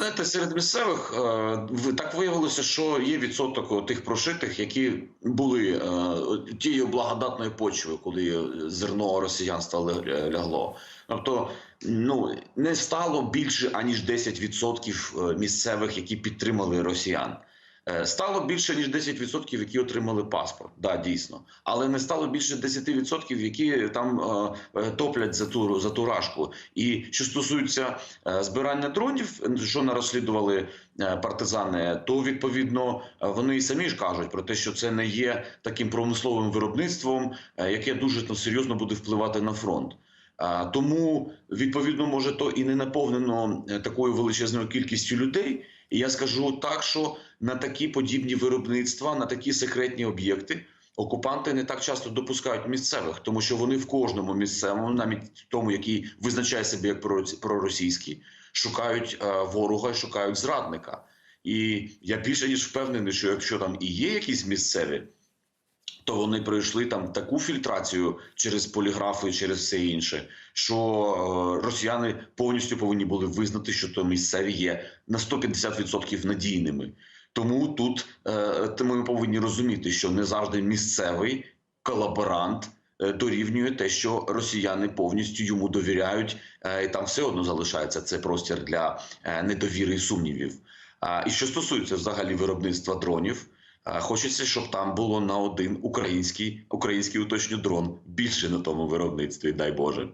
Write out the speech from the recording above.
Знаєте, серед місцевих е, так виявилося, що є відсоток тих прошитих, які були е, тією благодатною почвою, коли зерно росіянства ле- лягло. Тобто, ну не стало більше аніж 10% місцевих, які підтримали росіян. Е, Стало більше ніж 10%, які отримали паспорт. Да, дійсно, але не стало більше 10%, які там е, е, топлять за ту за ту рашку. І що стосується е, збирання дронів, що не розслідували е, партизани, то відповідно е, вони і самі ж кажуть про те, що це не є таким промисловим виробництвом, е, яке дуже ну, серйозно буде впливати на фронт. А, Тому відповідно може то і не наповнено е, такою величезною кількістю людей. І я скажу так, що на такі подібні виробництва, на такі секретні об'єкти окупанти не так часто допускають місцевих, тому що вони в кожному місцевому, навіть тому, який визначає себе як проросійський, шукають е, ворога, шукають зрадника. І я більше ніж впевнений, що якщо там і є якісь місцеві, то вони пройшли там таку фільтрацію через поліграфи, через все інше, що е, росіяни повністю повинні були визнати, що то місцеві є на 150% надійними. Тому тут е, ми повинні розуміти, що не завжди місцевий колаборант е, дорівнює те, що росіяни повністю йому довіряють, і там все одно залишається це простір для недовіри і сумнівів. І що стосується взагалі виробництва дронів. Е, Хочеться, щоб там було на один український, український уточню дрон більше на тому виробництві, дай Боже.